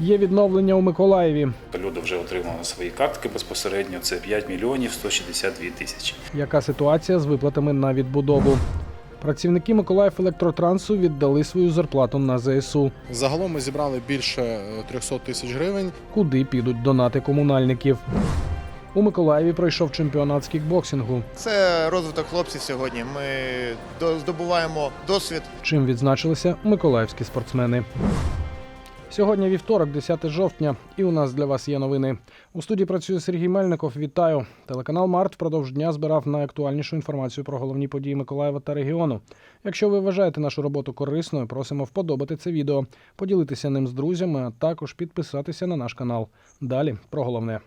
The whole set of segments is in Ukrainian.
Є відновлення у Миколаєві. Люди вже отримали свої картки безпосередньо. Це 5 мільйонів 162 тисячі. Яка ситуація з виплатами на відбудову? Працівники Миколаїв електротрансу віддали свою зарплату на ЗСУ. Загалом ми зібрали більше е, 300 тисяч гривень. Куди підуть донати комунальників? У Миколаєві пройшов чемпіонат з кікбоксингу. Це розвиток хлопців сьогодні. Ми здобуваємо досвід. Чим відзначилися миколаївські спортсмени. Сьогодні вівторок, 10 жовтня, і у нас для вас є новини. У студії працює Сергій Мельников. Вітаю. Телеканал Март впродовж дня збирав найактуальнішу інформацію про головні події Миколаєва та регіону. Якщо ви вважаєте нашу роботу корисною, просимо вподобати це відео, поділитися ним з друзями, а також підписатися на наш канал. Далі про головне.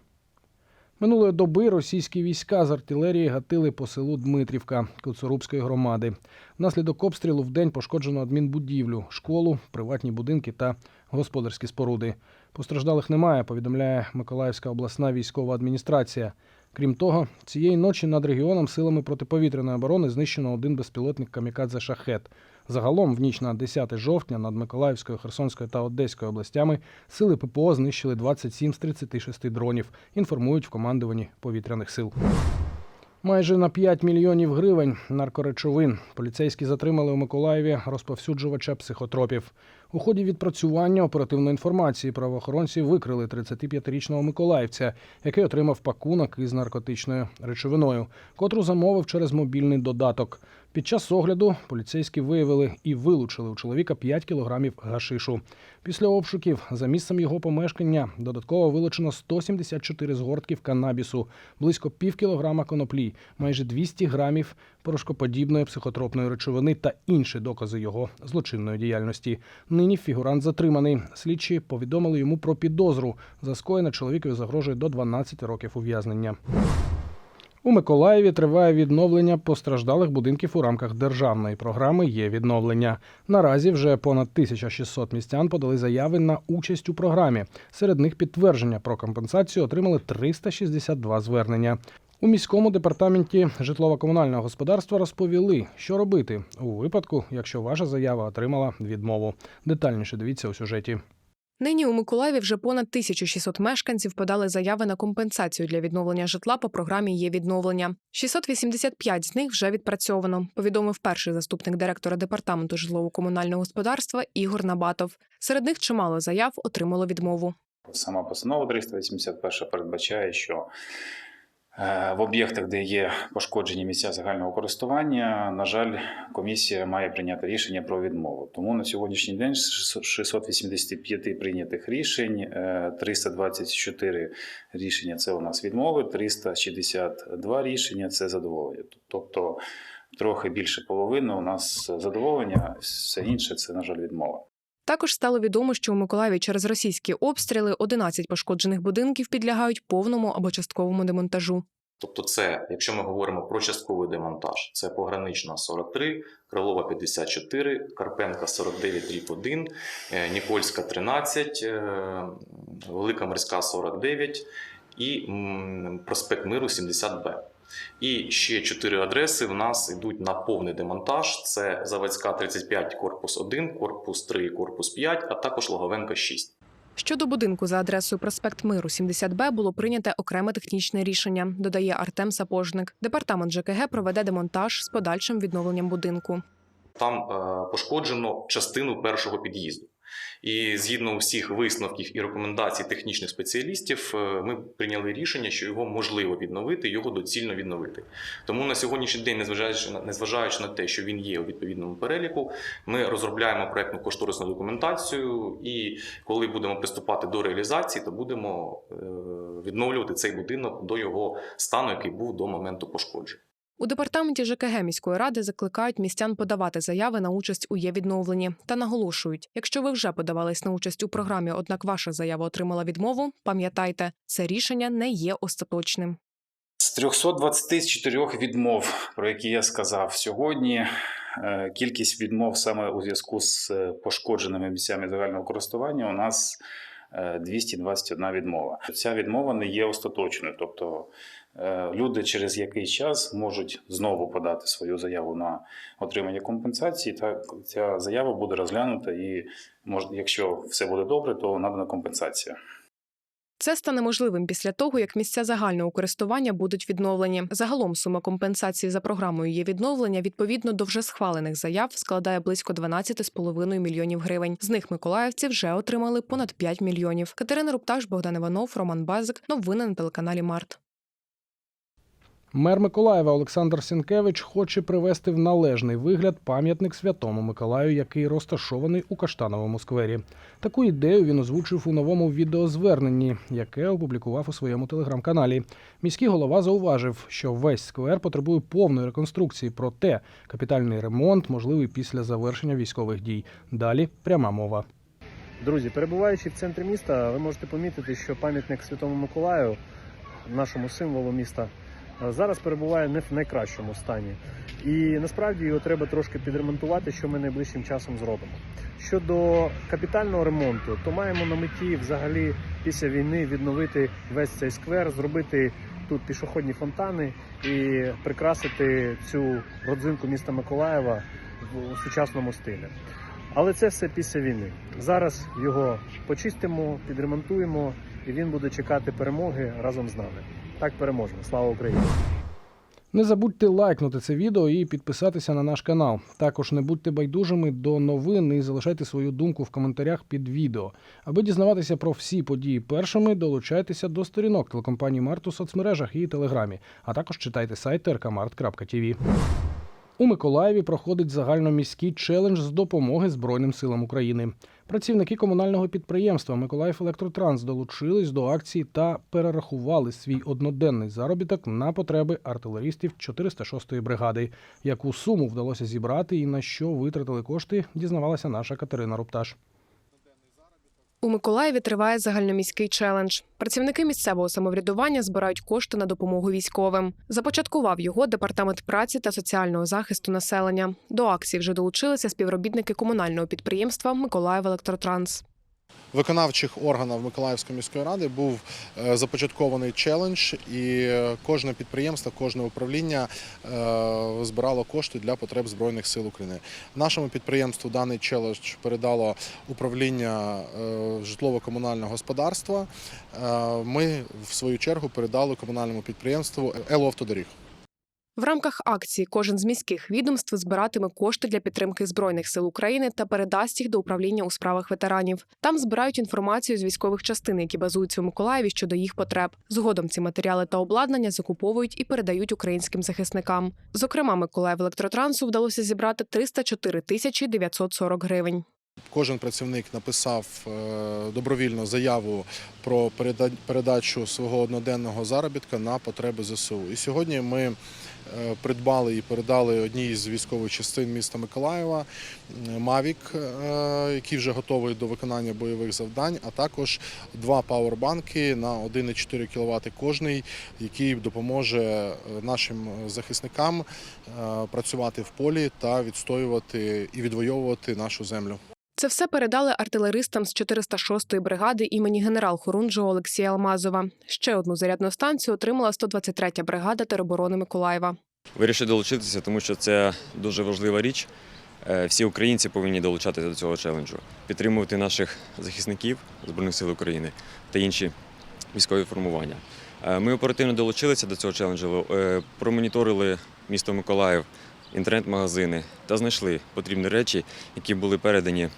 Минулої доби російські війська з артилерії гатили по селу Дмитрівка Коцурубської громади. Внаслідок обстрілу в день пошкоджено адмінбудівлю, школу, приватні будинки та господарські споруди. Постраждалих немає, повідомляє Миколаївська обласна військова адміністрація. Крім того, цієї ночі над регіоном силами протиповітряної оборони знищено один безпілотник камікадзе шахет. Загалом, в ніч на 10 жовтня над Миколаївською, Херсонською та Одеською областями сили ППО знищили 27 з 36 дронів, інформують в командуванні повітряних сил. Майже на 5 мільйонів гривень наркоречовин поліцейські затримали у Миколаєві розповсюджувача психотропів. У ході відпрацювання оперативної інформації правоохоронці викрили 35-річного миколаївця, який отримав пакунок із наркотичною речовиною, котру замовив через мобільний додаток. Під час огляду поліцейські виявили і вилучили у чоловіка 5 кілограмів гашишу. Після обшуків за місцем його помешкання додатково вилучено 174 згортків канабісу, близько пів кілограма коноплі, майже 200 грамів порошкоподібної психотропної речовини та інші докази його злочинної діяльності. Нині фігурант затриманий. Слідчі повідомили йому про підозру. За скоєне чоловікові загрожує до 12 років ув'язнення. У Миколаєві триває відновлення постраждалих будинків у рамках державної програми Є відновлення. Наразі вже понад 1600 містян подали заяви на участь у програмі. Серед них підтвердження про компенсацію отримали 362 звернення. У міському департаменті житлово-комунального господарства розповіли, що робити у випадку, якщо ваша заява отримала відмову. Детальніше дивіться у сюжеті. Нині у Миколаєві вже понад 1600 мешканців подали заяви на компенсацію для відновлення житла по програмі Є відновлення. 685 з них вже відпрацьовано. Повідомив перший заступник директора департаменту житлово-комунального господарства Ігор Набатов. Серед них чимало заяв отримало відмову. Сама постанова 381 передбачає, що в об'єктах, де є пошкоджені місця загального користування, на жаль, комісія має прийняти рішення про відмову. Тому на сьогоднішній день з 685 прийнятих рішень, е, 324 рішення це у нас відмови, 362 рішення це задоволення. Тобто трохи більше половини у нас задоволення, все інше це, на жаль, відмова. Також стало відомо, що у Миколаєві через російські обстріли 11 пошкоджених будинків підлягають повному або частковому демонтажу. Тобто, це, якщо ми говоримо про частковий демонтаж, це погранична 43, Крилова 54, Карпенка 49 дріб 1, е, Нікольська 13, е, Велика Морська 49 і проспект Миру 70Б. І ще чотири адреси в нас йдуть на повний демонтаж: це Заводська 35, корпус 1, корпус 3, корпус 5, а також Логовенка 6. Щодо будинку за адресою проспект Миру 70Б було прийнято окреме технічне рішення, додає Артем Сапожник. Департамент ЖКГ проведе демонтаж з подальшим відновленням будинку. Там е, пошкоджено частину першого під'їзду. І згідно всіх висновків і рекомендацій технічних спеціалістів, е, ми прийняли рішення, що його можливо відновити, його доцільно відновити. Тому на сьогоднішній день, незважаючи на незважаючи на те, що він є у відповідному переліку, ми розробляємо проектну кошторисну документацію. І коли будемо приступати до реалізації, то будемо е, відновлювати цей будинок до його стану, який був до моменту пошкодження. У департаменті ЖКГ міської ради закликають містян подавати заяви на участь у є відновленні та наголошують, якщо ви вже подавались на участь у програмі, однак ваша заява отримала відмову, пам'ятайте, це рішення не є остаточним. З 324 відмов, про які я сказав сьогодні, е, кількість відмов саме у зв'язку з е, пошкодженими місцями загального користування у нас е, 221 відмова. Ця відмова не є остаточною, тобто е, люди через який час можуть знову подати свою заяву на отримання компенсації. Та ця заява буде розглянута, і якщо все буде добре, то надана компенсація. Це стане можливим після того, як місця загального користування будуть відновлені. Загалом сума компенсації за програмою є відновлення відповідно до вже схвалених заяв складає близько 12,5 мільйонів гривень. З них миколаївці вже отримали понад 5 мільйонів. Катерина Рупташ, Богдан Іванов, Роман Базик. Новини на телеканалі Март. Мер Миколаєва Олександр Сінкевич хоче привести в належний вигляд пам'ятник святому Миколаю, який розташований у Каштановому сквері. Таку ідею він озвучив у новому відеозверненні, яке опублікував у своєму телеграм-каналі. Міський голова зауважив, що весь сквер потребує повної реконструкції, проте капітальний ремонт можливий після завершення військових дій. Далі пряма мова. Друзі, перебуваючи в центрі міста, ви можете помітити, що пам'ятник Святому Миколаю, нашому символу міста, зараз перебуває не в найкращому стані. І насправді його треба трошки підремонтувати, що ми найближчим часом зробимо. Щодо капітального ремонту, то маємо на меті взагалі після війни відновити весь цей сквер, зробити тут пішохідні фонтани і прикрасити цю родзинку міста Миколаєва в сучасному стилі. Але це все після війни. Зараз його почистимо, підремонтуємо, і він буде чекати перемоги разом з нами. Так переможемо. Слава Україні! Не забудьте лайкнути це відео і підписатися на наш канал. Також не будьте байдужими до новин і залишайте свою думку в коментарях під відео. Аби дізнаватися про всі події першими, долучайтеся до сторінок телекомпанії Март у соцмережах і телеграмі, а також читайте сайт rkmart.tv. У Миколаєві проходить загальноміський челендж з допомоги Збройним силам України. Працівники комунального підприємства Миколаїв Електротранс долучились до акції та перерахували свій одноденний заробіток на потреби артилерістів 406-ї бригади. Яку суму вдалося зібрати і на що витратили кошти, дізнавалася наша Катерина Рупташ. У Миколаєві триває загальноміський челендж. Працівники місцевого самоврядування збирають кошти на допомогу військовим. Започаткував його департамент праці та соціального захисту населення. До акції вже долучилися співробітники комунального підприємства Миколаїв Електротранс. Виконавчих органів Миколаївської міської ради був е, започаткований челендж, і е, кожне підприємство, кожне управління е, збирало кошти для потреб Збройних сил України. Нашому підприємству даний челендж передало управління житлово-комунального господарства. Ми, в свою чергу, передали комунальному підприємству «Елоавтодоріг». В рамках акції кожен з міських відомств збиратиме кошти для підтримки збройних сил України та передасть їх до управління у справах ветеранів. Там збирають інформацію з військових частин, які базуються у Миколаєві щодо їх потреб. Згодом ці матеріали та обладнання закуповують і передають українським захисникам. Зокрема, Миколаїв електротрансу вдалося зібрати 304 тисячі 940 гривень. Кожен працівник написав е, добровільно заяву про переда- передачу свого одноденного заробітка на потреби ЗСУ. І сьогодні ми придбали і передали одній з військових частин міста Миколаєва е, Мавік, е, який вже готовий до виконання бойових завдань, а також два пауербанки на 1,4 кВт кожний, який допоможе е, нашим захисникам е, працювати в полі та відстоювати і відвоювати нашу землю. Це все передали артилеристам з 406-ї бригади імені генерал-хорунжого Олексія Алмазова. Ще одну зарядну станцію отримала 123-я бригада тероборони Миколаєва. Вирішив долучитися, тому що це дуже важлива річ. Е, Всі українці повинні долучатися до цього челенджу, підтримувати наших захисників Збройних сил України та інші військові формування. Е, Ми оперативно долучилися до цього челенджу, е, промоніторили місто Миколаїв, інтернет-магазини та знайшли потрібні речі, які були передані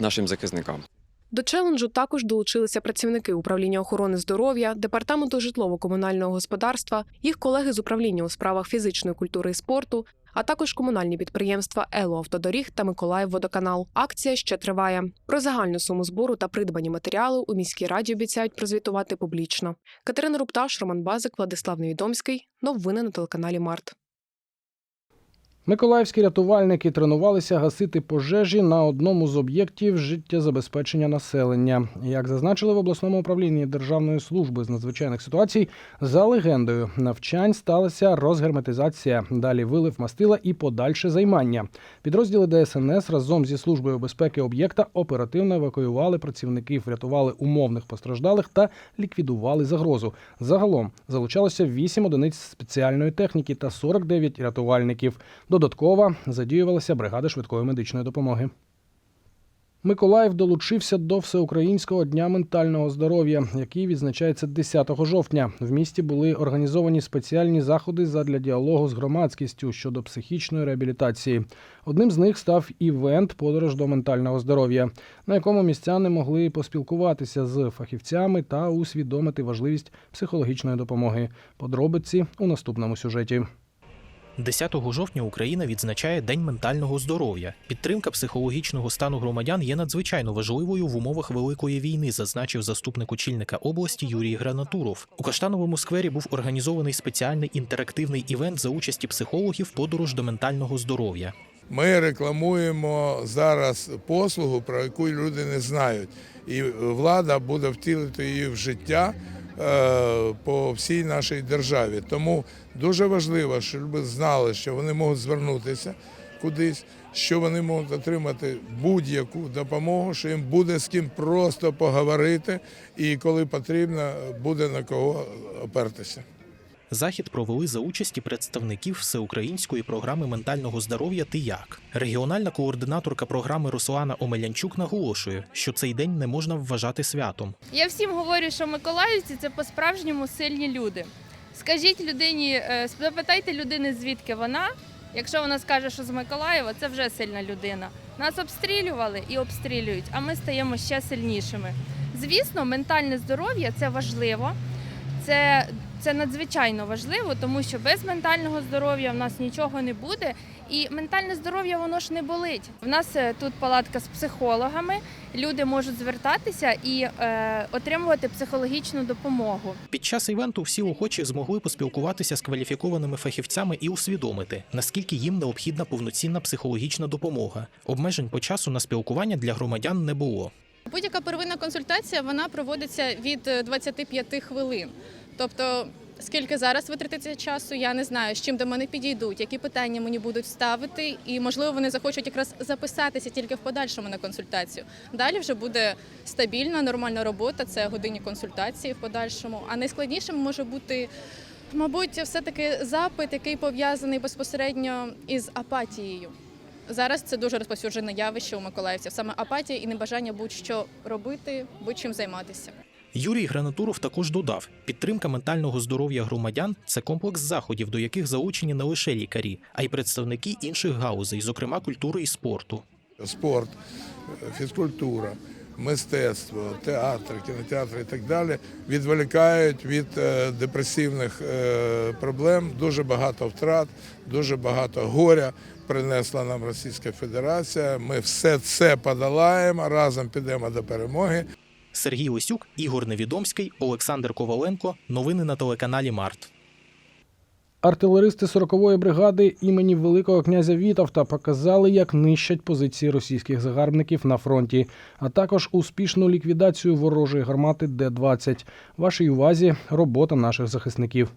нашим захисникам. До челенджу також долучилися працівники управління охорони здоров'я, департаменту житлово-комунального господарства, їх колеги з управління у справах фізичної культури і спорту, а також комунальні підприємства Ело Автодоріг та Миколаїв Водоканал. Акція ще триває. Про загальну суму збору та придбані матеріали у міській раді обіцяють прозвітувати публічно. Катерина Рупташ, Роман Базик, Владислав Невідомський. Новини на телеканалі Март. Миколаївські рятувальники тренувалися гасити пожежі на одному з об'єктів життєзабезпечення населення. Як зазначили в обласному управлінні Державної служби з надзвичайних ситуацій, за легендою навчань сталася розгерметизація, далі вилив мастила і подальше займання. Підрозділи ДСНС разом зі службою безпеки об'єкта оперативно евакуювали працівників, врятували умовних постраждалих та ліквідували загрозу. Загалом залучалося 8 одиниць спеціальної техніки та 49 рятувальників. Додатково задіювалася бригада швидкої медичної допомоги. Миколаїв долучився до Всеукраїнського дня ментального здоров'я, який відзначається 10 жовтня. В місті були організовані спеціальні заходи задля діалогу з громадськістю щодо психічної реабілітації. Одним з них став івент Подорож до ментального здоров'я, на якому містяни могли поспілкуватися з фахівцями та усвідомити важливість психологічної допомоги. Подробиці у наступному сюжеті. 10 жовтня Україна відзначає День ментального здоров'я. Підтримка психологічного стану громадян є надзвичайно важливою в умовах великої війни, зазначив заступник очільника області Юрій Гранатуров. У Каштановому сквері був організований спеціальний інтерактивний івент за участі психологів подорож до ментального здоров'я. Ми рекламуємо зараз послугу, про яку люди не знають, і влада буде втілити її в життя по всій нашій державі. Тому дуже важливо, щоб знали, що вони можуть звернутися кудись, що вони можуть отримати будь-яку допомогу, що їм буде з ким просто поговорити, і коли потрібно, буде на кого опертися. Захід провели за участі представників всеукраїнської програми ментального здоров'я «Ти як?». Регіональна координаторка програми Руслана Омелянчук наголошує, що цей день не можна вважати святом. Я всім говорю, що миколаївці це по-справжньому сильні люди. Скажіть людині, е, запитайте людини, звідки вона. Якщо вона скаже, що з Миколаєва, це вже сильна людина. Нас обстрілювали і обстрілюють, а ми стаємо ще сильнішими. Звісно, ментальне здоров'я це важливо. Це, це надзвичайно важливо, тому що без ментального здоров'я в нас нічого не буде. І ментальне здоров'я воно ж не болить. В нас е, тут палатка з психологами. Люди можуть звертатися і е, отримувати психологічну допомогу. Під час івенту всі охочі змогли поспілкуватися з кваліфікованими фахівцями і усвідомити, наскільки їм необхідна повноцінна психологічна допомога. Обмежень по часу на спілкування для громадян не було. Будь-яка первинна консультація вона проводиться від е, 25 хвилин. Тобто, скільки зараз витратиться часу, я не знаю, з чим до мене підійдуть, які питання мені будуть ставити, і можливо вони захочуть якраз записатися тільки в подальшому на консультацію. Далі вже буде стабільна, нормальна робота, це годинні консультації в подальшому. А найскладнішим може бути. Мабуть, все-таки запит, який пов'язаний безпосередньо із апатією. Зараз це дуже розповсюджене явище у миколаївців, саме апатія і небажання будь-що робити, будь-чим займатися. Юрій Гранатуров також додав: підтримка ментального здоров'я громадян це комплекс заходів, до яких залучені не лише лікарі, а й представники інших гаузей, зокрема культури і спорту. спорт, фізкультура, мистецтво, театр, кінотеатр і так далі відволікають від е, депресивних е, проблем. Дуже багато втрат, дуже багато горя принесла нам Російська Федерація. Ми все це подолаємо, разом підемо до перемоги. Сергій Лисюк, Ігор Невідомський, Олександр Коваленко. Новини на телеканалі Март. Артилеристи 40-ї бригади імені Великого князя Вітовта показали, як нищать позиції російських загарбників на фронті, а також успішну ліквідацію ворожої гармати Д-20. Вашій увазі робота наших захисників.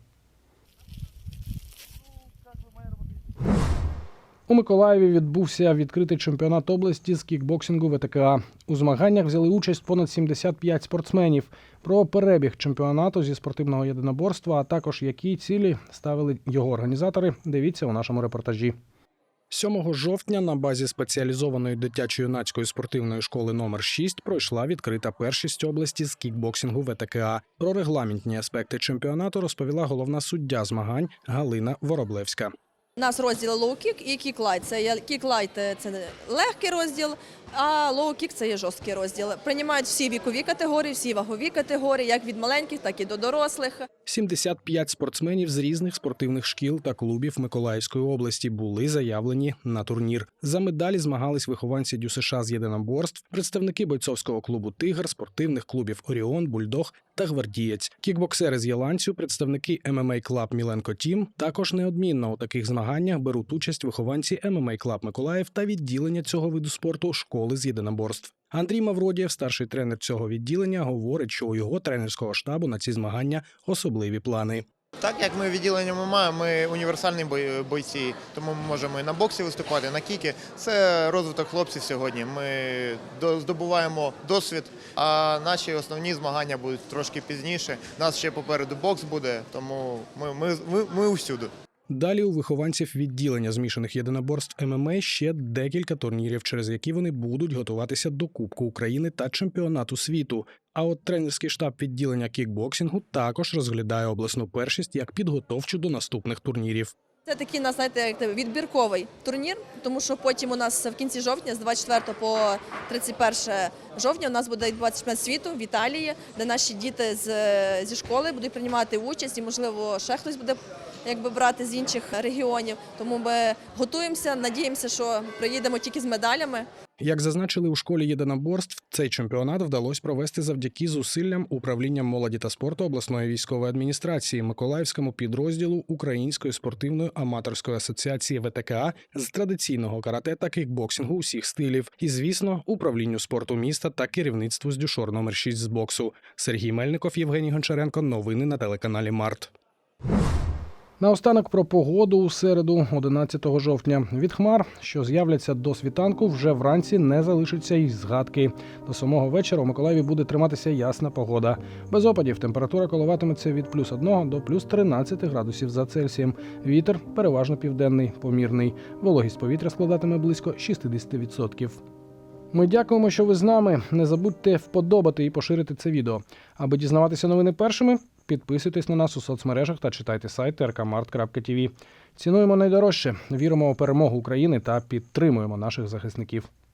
У Миколаєві відбувся відкритий чемпіонат області з кікбоксингу ВТКА. У змаганнях взяли участь понад 75 спортсменів. Про перебіг чемпіонату зі спортивного єдиноборства, а також які цілі ставили його організатори. Дивіться у нашому репортажі. 7 жовтня на базі спеціалізованої дитячо-юнацької спортивної школи номер 6 пройшла відкрита першість області з кікбоксингу ВТКА. Про регламентні аспекти чемпіонату розповіла головна суддя змагань Галина Вороблевська. У нас розділ лоу-кік і кік-лайт. Це кік-лайт – це легкий розділ, а лоу-кік – це є жорсткий розділ. Приймають всі вікові категорії, всі вагові категорії, як від маленьких, так і до дорослих. 75 спортсменів з різних спортивних шкіл та клубів Миколаївської області були заявлені на турнір. За медалі змагались вихованці ДЮСШ з єдиноборств, представники бойцовського клубу Тигр, спортивних клубів Оріон, Бульдог та гвардієць. Кікбоксери з Яланцю, представники MMA Club Міленко Тім, також неодмінно у таких змаганнях беруть участь вихованці MMA Club Миколаїв та відділення цього виду спорту школи з єдиноборств. Андрій Мавродієв, старший тренер цього відділення, говорить, що у його тренерського штабу на ці змагання особливі плани. Так як ми відділення ММА, ми універсальні бой- бойці, тому ми можемо і на боксі виступати, на кіки. Це розвиток хлопців сьогодні. Ми до- здобуваємо досвід, а наші основні змагання будуть трошки пізніше. Нас ще попереду бокс буде, тому ми, ми, ми, ми усюди. Далі у вихованців відділення змішаних єдиноборств ММА ще декілька турнірів, через які вони будуть готуватися до Кубку України та чемпіонату світу. А от тренерський штаб відділення кікбоксингу також розглядає обласну першість як підготовчу до наступних турнірів. Це такий нас, знаєте, як відбірковий турнір, тому що потім у нас в кінці жовтня, з 24 по 31 жовтня, у нас буде чемпіонат світу в Італії, де наші діти з, зі школи будуть приймати участь і, можливо, ще хтось буде якби брати з інших регіонів. Тому ми готуємося, надіємося, що приїдемо тільки з медалями. Як зазначили у школі єдиноборств, цей чемпіонат вдалося провести завдяки зусиллям управління молоді та спорту обласної військової адміністрації Миколаївському підрозділу Української спортивної аматорської асоціації ВТКА з традиційного карате та кікбоксингу усіх стилів, і звісно, управлінню спорту міста та керівництву з дюшор номер 6 з боксу. Сергій Мельников, Євгеній Гончаренко. Новини на телеканалі Март. Наостанок про погоду у середу, 11 жовтня. Від хмар, що з'являться до світанку, вже вранці не залишиться й згадки. До самого вечора у Миколаєві буде триматися ясна погода. Без опадів температура коливатиметься від плюс 1 до плюс 13 градусів за Цельсієм. Вітер переважно південний, помірний. Вологість повітря складатиме близько 60%. Ми дякуємо, що ви з нами. Не забудьте вподобати і поширити це відео. Аби дізнаватися новини першими, підписуйтесь на нас у соцмережах та читайте сайт rkmart.tv. Цінуємо найдорожче, віримо у перемогу України та підтримуємо наших захисників.